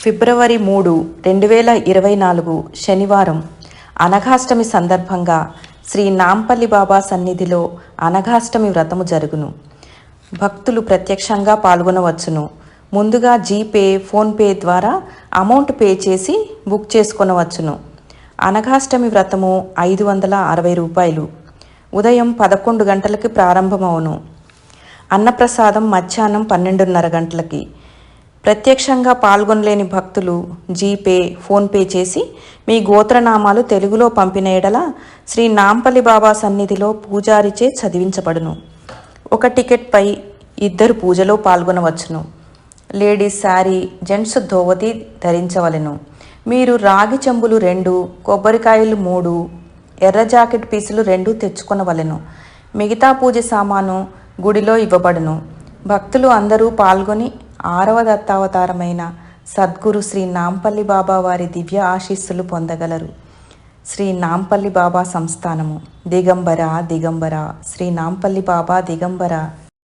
ఫిబ్రవరి మూడు రెండు వేల ఇరవై నాలుగు శనివారం. అనఘాష్టమి సందర్భంగా శ్రీ నాంపల్లి బాబా సన్నిధిలో అనఘాష్టమి వ్రతము జరుగును. భక్తులు ప్రత్యక్షంగా పాల్గొనవచ్చును. ముందుగా జీపే ఫోన్పే ద్వారా అమౌంట్ పే చేసి బుక్ చేసుకొనవచ్చును. అనఘాష్టమి వ్రతము ఐదు వందల అరవై రూపాయలు. ఉదయం పదకొండు గంటలకి ప్రారంభమవును. అన్నప్రసాదం మధ్యాహ్నం పన్నెండున్నర గంటలకి. ప్రత్యక్షంగా పాల్గొనలేని భక్తులు జీపే ఫోన్పే చేసి మీ గోత్రనామాలు తెలుగులో పంపిన ఎడల శ్రీ నాంపల్లి బాబా సన్నిధిలో పూజారిచే చదివించబడును. ఒక టికెట్పై ఇద్దరు పూజలో పాల్గొనవచ్చును. లేడీస్ శారీ జెంట్స్ ధోవతి ధరించవలెను. మీరు రాగి చెంబులు రెండు కొబ్బరికాయలు మూడు ఎర్ర జాకెట్ పీసులు రెండు తెచ్చుకొనవలెను. మిగతా పూజ సామాను గుడిలో ఇవ్వబడును. భక్తులు అందరూ పాల్గొని ఆరవ దత్తావతారమైన సద్గురు శ్రీ నాంపల్లి బాబా వారి దివ్య ఆశీస్సులు పొందగలరు. శ్రీ నాంపల్లి బాబా సంస్థానము. దిగంబర దిగంబర. శ్రీ నాంపల్లి బాబా దిగంబర.